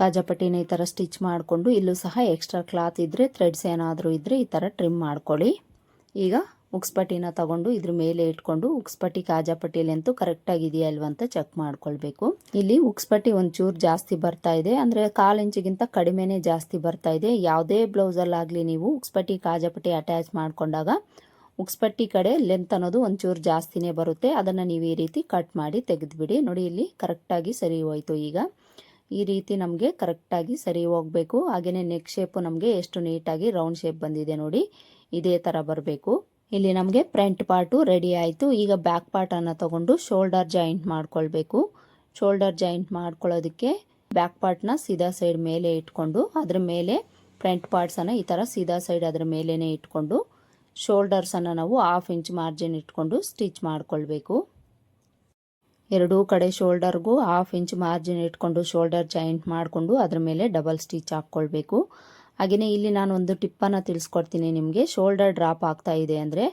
[SPEAKER 1] ಕಾಜಾಪಟ್ಟಿನ ಈ ಥರ ಸ್ಟಿಚ್ ಮಾಡಿಕೊಂಡು ಇಲ್ಲೂ ಸಹ ಎಕ್ಸ್ಟ್ರಾ ಕ್ಲಾತ್ ಇದ್ದರೆ ಥ್ರೆಡ್ಸ್ ಏನಾದರೂ ಇದ್ದರೆ ಈ ಥರ ಟ್ರಿಮ್ ಮಾಡ್ಕೊಳ್ಳಿ. ಈಗ ಉಕ್ಸ್ಪಟ್ಟಿನ ತಗೊಂಡು ಇದ್ರ ಮೇಲೆ ಇಟ್ಕೊಂಡು ಉಕ್ಸ್ಪಟ್ಟಿ ಕಾಜಾಪಟ್ಟಿ ಲೆಂತು ಕರೆಕ್ಟಾಗಿದೆಯಾ ಅಲ್ವಾ ಅಂತ ಚೆಕ್ ಮಾಡ್ಕೊಳ್ಬೇಕು. ಇಲ್ಲಿ ಉಕ್ಸ್ಪಟ್ಟಿ ಒಂಚೂರು ಜಾಸ್ತಿ ಬರ್ತಾ ಇದೆ, ಅಂದರೆ ಕಾಲು ಇಂಚಿಗಿಂತ ಕಡಿಮೆನೇ ಜಾಸ್ತಿ ಬರ್ತಾ ಇದೆ. ಯಾವುದೇ ಬ್ಲೌಸಲ್ಲಾಗಲಿ ನೀವು ಉಕ್ಸ್ಪಟ್ಟಿ ಕಾಜಾಪಟ್ಟಿ ಅಟ್ಯಾಚ್ ಮಾಡ್ಕೊಂಡಾಗ ಉಕ್ಸ್ಪಟ್ಟಿ ಕಡೆ ಲೆಂತ್ ಅನ್ನೋದು ಒಂಚೂರು ಜಾಸ್ತಿನೇ ಬರುತ್ತೆ. ಅದನ್ನು ನೀವು ಈ ರೀತಿ ಕಟ್ ಮಾಡಿ ತೆಗೆದುಬಿಡಿ. ನೋಡಿ, ಇಲ್ಲಿ ಕರೆಕ್ಟಾಗಿ ಸರಿ ಹೋಯ್ತು ಈಗ. ಈ ರೀತಿ ನಮಗೆ ಕರೆಕ್ಟಾಗಿ ಸರಿ ಹೋಗಬೇಕು. ಹಾಗೆಯೇ ನೆಕ್ ಶೇಪು ನಮಗೆ ಎಷ್ಟು ನೀಟಾಗಿ ರೌಂಡ್ ಶೇಪ್ ಬಂದಿದೆ ನೋಡಿ, ಇದೇ ಥರ ಬರಬೇಕು. ಇಲ್ಲಿ ನಮಗೆ ಫ್ರಂಟ್ ಪಾರ್ಟು ರೆಡಿ ಆಯಿತು. ಈಗ ಬ್ಯಾಕ್ ಪಾರ್ಟನ್ನು ತಗೊಂಡು ಶೋಲ್ಡರ್ ಜಾಯಿಂಟ್ ಮಾಡ್ಕೊಳ್ಬೇಕು. ಶೋಲ್ಡರ್ ಜಾಯಿಂಟ್ ಮಾಡ್ಕೊಳ್ಳೋದಕ್ಕೆ ಬ್ಯಾಕ್ ಪಾರ್ಟ್ನ ಸೀದಾ ಸೈಡ್ ಮೇಲೆ ಇಟ್ಕೊಂಡು, ಅದ್ರ ಮೇಲೆ ಫ್ರಂಟ್ ಪಾರ್ಟ್ಸನ್ನು ಈ ಥರ ಸೀದಾ ಸೈಡ್ ಅದ್ರ ಮೇಲೇ ಇಟ್ಕೊಂಡು ಶೋಲ್ಡರ್ಸನ್ನು ನಾವು ಹಾಫ್ ಇಂಚ್ ಮಾರ್ಜಿನ್ ಇಟ್ಕೊಂಡು ಸ್ಟಿಚ್ ಮಾಡ್ಕೊಳ್ಬೇಕು. ಎರಡೂ ಕಡೆ ಶೋಲ್ಡರ್ಗೂ ಹಾಫ್ ಇಂಚ್ ಮಾರ್ಜಿನ್ ಇಟ್ಕೊಂಡು ಶೋಲ್ಡರ್ ಜಾಯಿಂಟ್ ಮಾಡಿಕೊಂಡು ಅದ್ರ ಮೇಲೆ ಡಬಲ್ ಸ್ಟಿಚ್ ಹಾಕ್ಕೊಳ್ಬೇಕು. ಹಾಗೆಯೇ ಇಲ್ಲಿ ನಾನು ಒಂದು ಟಿಪ್ಪನ್ನು ತಿಳಿಸ್ಕೊಡ್ತೀನಿ ನಿಮಗೆ. ಶೋಲ್ಡರ್ ಡ್ರಾಪ್ ಆಗ್ತಾ ಇದೆ ಅಂದರೆ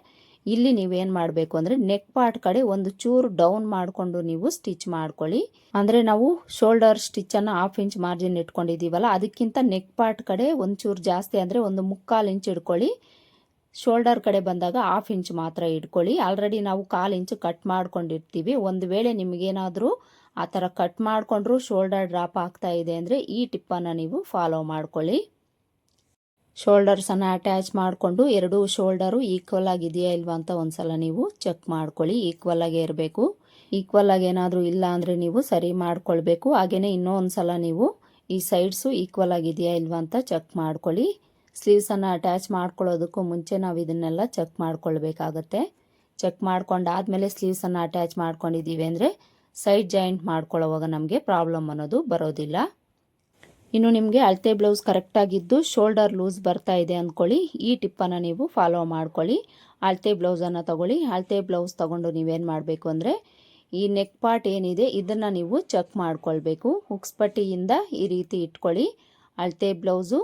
[SPEAKER 1] ಇಲ್ಲಿ ನೀವೇನು ಮಾಡಬೇಕು ಅಂದರೆ ನೆಕ್ ಪಾರ್ಟ್ ಕಡೆ ಒಂದು ಚೂರು ಡೌನ್ ಮಾಡಿಕೊಂಡು ನೀವು ಸ್ಟಿಚ್ ಮಾಡ್ಕೊಳ್ಳಿ. ಅಂದರೆ ನಾವು ಶೋಲ್ಡರ್ ಸ್ಟಿಚ್ಚನ್ನು ಹಾಫ್ ಇಂಚ್ ಮಾರ್ಜಿನ್ ಇಟ್ಕೊಂಡಿದ್ದೀವಲ್ಲ, ಅದಕ್ಕಿಂತ ನೆಕ್ ಪಾರ್ಟ್ ಕಡೆ ಒಂದು ಚೂರು ಜಾಸ್ತಿ ಅಂದರೆ ಒಂದು ಮುಕ್ಕಾಲು ಇಂಚ್ ಇಟ್ಕೊಳ್ಳಿ. ಶೋಲ್ಡರ್ ಕಡೆ ಬಂದಾಗ ಹಾಫ್ ಇಂಚ್ ಮಾತ್ರ ಇಟ್ಕೊಳ್ಳಿ. ಆಲ್ರೆಡಿ ನಾವು ಕಾಲು ಇಂಚು ಕಟ್ ಮಾಡ್ಕೊಂಡಿರ್ತೀವಿ. ಒಂದು ವೇಳೆ ನಿಮಗೇನಾದರೂ ಆ ಥರ ಕಟ್ ಮಾಡಿಕೊಂಡ್ರು ಶೋಲ್ಡರ್ ಡ್ರಾಪ್ ಆಗ್ತಾ ಇದೆ ಅಂದರೆ ಈ ಟಿಪ್ಪನ್ನು ನೀವು ಫಾಲೋ ಮಾಡ್ಕೊಳ್ಳಿ. ಶೋಲ್ಡರ್ಸನ್ನು ಅಟ್ಯಾಚ್ ಮಾಡಿಕೊಂಡು ಎರಡೂ ಶೋಲ್ಡರು ಈಕ್ವಲ್ ಆಗಿದೆಯಾ ಇಲ್ವಾ ಅಂತ ಒಂದ್ಸಲ ನೀವು ಚೆಕ್ ಮಾಡ್ಕೊಳ್ಳಿ. ಈಕ್ವಲ್ ಆಗೇ ಇರಬೇಕು. ಈಕ್ವಲ್ ಆಗಿ ಏನಾದರೂ ಇಲ್ಲ ಅಂದರೆ ನೀವು ಸರಿ ಮಾಡ್ಕೊಳ್ಬೇಕು. ಹಾಗೆಯೇ ಇನ್ನೊಂದು ಸಲ ನೀವು ಈ ಸೈಡ್ಸು ಈಕ್ವಲ್ ಆಗಿದೆಯಾ ಇಲ್ವಾ ಅಂತ ಚೆಕ್ ಮಾಡ್ಕೊಳ್ಳಿ. ಸ್ಲೀವ್ಸನ್ನು ಅಟ್ಯಾಚ್ ಮಾಡ್ಕೊಳ್ಳೋದಕ್ಕೂ ಮುಂಚೆ ನಾವು ಇದನ್ನೆಲ್ಲ ಚೆಕ್ ಮಾಡ್ಕೊಳ್ಬೇಕಾಗತ್ತೆ. ಚೆಕ್ ಮಾಡ್ಕೊಂಡಾದಮೇಲೆ ಸ್ಲೀವ್ಸನ್ನು ಅಟ್ಯಾಚ್ ಮಾಡ್ಕೊಂಡಿದ್ದೀವಿ ಅಂದರೆ ಸೈಡ್ ಜಾಯಿಂಟ್ ಮಾಡ್ಕೊಳ್ಳೋವಾಗ ನಮಗೆ ಪ್ರಾಬ್ಲಮ್ ಅನ್ನೋದು ಬರೋದಿಲ್ಲ. ಇನ್ನು ನಿಮಗೆ ಅಳತೆ ಬ್ಲೌಸ್ ಕರೆಕ್ಟಾಗಿದ್ದು ಶೋಲ್ಡರ್ ಲೂಸ್ ಬರ್ತಾ ಇದೆ ಅಂದ್ಕೊಳ್ಳಿ ಈ ಟಿಪ್ಪನ್ನು ನೀವು ಫಾಲೋ ಮಾಡ್ಕೊಳ್ಳಿ. ಅಳತೆ ಬ್ಲೌಸನ್ನು ತಗೊಳ್ಳಿ. ಅಳತೆ ಬ್ಲೌಸ್ ತಗೊಂಡು ನೀವೇನು ಮಾಡಬೇಕು ಅಂದರೆ ಈ ನೆಕ್ ಪಾರ್ಟ್ ಏನಿದೆ ಇದನ್ನು ನೀವು ಚೆಕ್ ಮಾಡ್ಕೊಳ್ಬೇಕು. ಹುಕ್ಸ್ ಪಟ್ಟಿಯಿಂದ ಈ ರೀತಿ ಇಟ್ಕೊಳ್ಳಿ. ಅಳತೆ ಬ್ಲೌಸು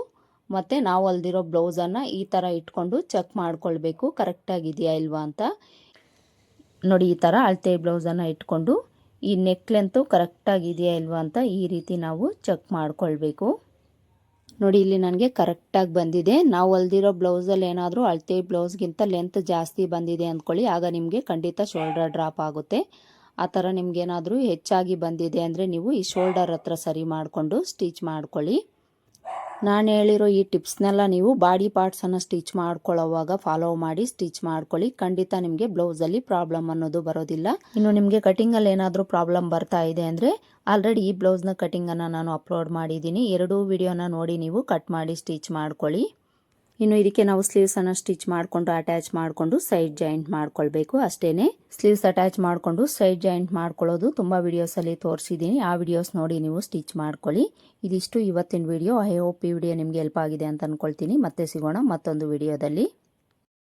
[SPEAKER 1] ಮತ್ತು ನಾವು ಹೊಲ್ದಿರೋ ಬ್ಲೌಸನ್ನು ಈ ಥರ ಇಟ್ಕೊಂಡು ಚೆಕ್ ಮಾಡ್ಕೊಳ್ಬೇಕು. ಕರೆಕ್ಟಾಗಿದೆಯಾ ಇಲ್ವಾ ಅಂತ. ನೋಡಿ, ಈ ಥರ ಅಳತೆ ಬ್ಲೌಸನ್ನು ಇಟ್ಕೊಂಡು ಈ ನೆಕ್ ಲೆಂತು ಕರೆಕ್ಟಾಗಿದೆಯಾ ಇಲ್ವಾ ಅಂತ ಈ ರೀತಿ ನಾವು ಚೆಕ್ ಮಾಡ್ಕೊಳ್ಬೇಕು. ನೋಡಿ, ಇಲ್ಲಿ ನನಗೆ ಕರೆಕ್ಟಾಗಿ ಬಂದಿದೆ. ನಾವು ಹೊಲ್ದಿರೋ ಬ್ಲೌಸಲ್ಲಿ ಏನಾದರೂ ಅಳತೆ ಬ್ಲೌಸ್ಗಿಂತ ಲೆಂತ್ ಜಾಸ್ತಿ ಬಂದಿದೆ ಅಂದ್ಕೊಳ್ಳಿ ಆಗ ನಿಮಗೆ ಖಂಡಿತ ಶೋಲ್ಡರ್ ಡ್ರಾಪ್ ಆಗುತ್ತೆ. ಆ ಥರ ನಿಮ್ಗೇನಾದರೂ ಹೆಚ್ಚಾಗಿ ಬಂದಿದೆ ಅಂದರೆ ನೀವು ಈ ಶೋಲ್ಡರ್ ಹತ್ರ ಸರಿ ಮಾಡಿಕೊಂಡು ಸ್ಟಿಚ್ ಮಾಡ್ಕೊಳ್ಳಿ. ನಾನು ಹೇಳಿರೋ ಈ ಟಿಪ್ಸ್ನೆಲ್ಲ ನೀವು ಬಾಡಿ ಪಾರ್ಟ್ಸನ್ನು ಸ್ಟಿಚ್ ಮಾಡ್ಕೊಳ್ಳೋವಾಗ ಫಾಲೋ ಮಾಡಿ ಸ್ಟಿಚ್ ಮಾಡ್ಕೊಳ್ಳಿ. ಖಂಡಿತ ನಿಮಗೆ ಬ್ಲೌಸಲ್ಲಿ ಪ್ರಾಬ್ಲಮ್ ಅನ್ನೋದು ಬರೋದಿಲ್ಲ. ಇನ್ನು ನಿಮಗೆ ಕಟಿಂಗಲ್ಲಿ ಏನಾದರೂ ಪ್ರಾಬ್ಲಮ್ ಬರ್ತಾ ಇದೆ ಅಂದರೆ ಆಲ್ರೆಡಿ ಈ ಬ್ಲೌಸ್ನ ಕಟಿಂಗನ್ನು ನಾನು ಅಪ್ಲೋಡ್ ಮಾಡಿದ್ದೀನಿ. ಎರಡೂ ವಿಡಿಯೋನ ನೋಡಿ ನೀವು ಕಟ್ ಮಾಡಿ ಸ್ಟಿಚ್ ಮಾಡ್ಕೊಳ್ಳಿ. ಇನ್ನು ಇದಕ್ಕೆ ನಾವು ಸ್ಲೀವ್ಸನ್ನು ಸ್ಟಿಚ್ ಮಾಡಿಕೊಂಡು ಅಟ್ಯಾಚ್ ಮಾಡಿಕೊಂಡು ಸೈಡ್ ಜಾಯಿಂಟ್ ಮಾಡ್ಕೊಳ್ಬೇಕು. ಅಷ್ಟೇ ಸ್ಲೀವ್ಸ್ ಅಟ್ಯಾಚ್ ಮಾಡಿಕೊಂಡು ಸೈಡ್ ಜಾಯಿಂಟ್ ಮಾಡ್ಕೊಳ್ಳೋದು ತುಂಬ ವಿಡಿಯೋಸಲ್ಲಿ ತೋರಿಸಿದ್ದೀನಿ. ಆ ವಿಡಿಯೋಸ್ ನೋಡಿ ನೀವು ಸ್ಟಿಚ್ ಮಾಡ್ಕೊಳ್ಳಿ. ಇದಿಷ್ಟು ಇವತ್ತಿನ ವಿಡಿಯೋ ಐ ಹೋಪ್ ಈ ವಿಡಿಯೋ ನಿಮಗೆ ಹೆಲ್ಪ್ ಆಗಿದೆ ಅಂತ ಅಂದ್ಕೊಳ್ತೀನಿ ಮತ್ತೆ ಸಿಗೋಣ ಮತ್ತೊಂದು ವಿಡಿಯೋದಲ್ಲಿ